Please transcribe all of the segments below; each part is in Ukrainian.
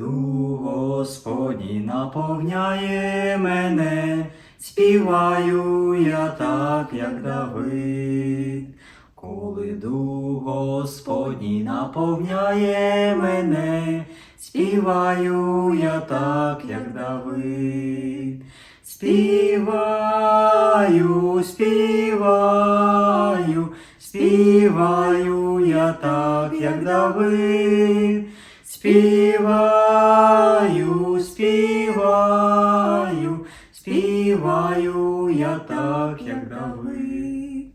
дух Господній наповняє мене, співаю я так, як Давид. Коли дух Господній наповняє мене, співаю я так, як Давид. Співаю, співаю, співаю я так, як Давид. Співаю, співаю, співаю я так, як Давид.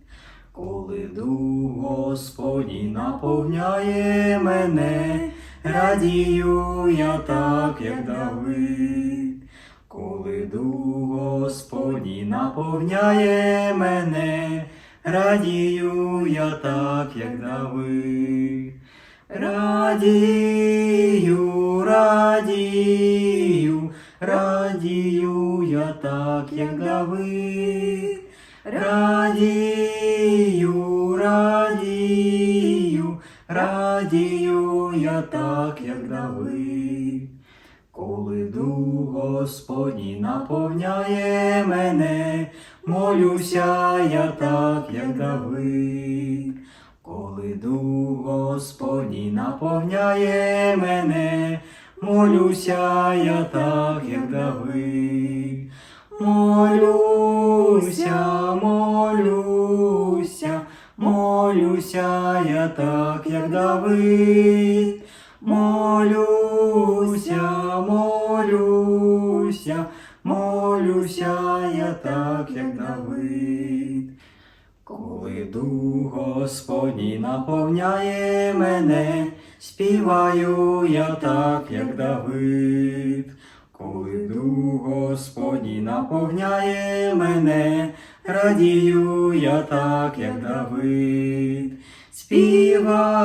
Коли дух Господній наповняє мене, радію я так, як Давид. Коли дух Господній наповняє мене, радію я так, як Давид. Радію, радію, радію я так, як Давид. Радію, радію, радію я так, як Давид. Коли дух Господній наповняє мене, молюся я так, як Давид. Коли дух Господній наповняє мене, молюся я так, як Давид. Молюся, молюся, молюся я так, як Давид. Молюся, молюся, молюся я так, як Давид. Коли дух Господній наповняє мене, співаю я так, як Давид. Коли дух Господній наповняє мене, радію я так, як Давид. Співаю,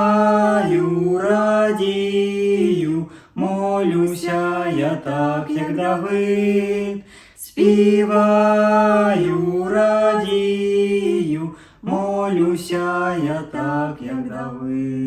радію, молюся я так, як Давид. Співаю, радію, молюся я так, як Давид.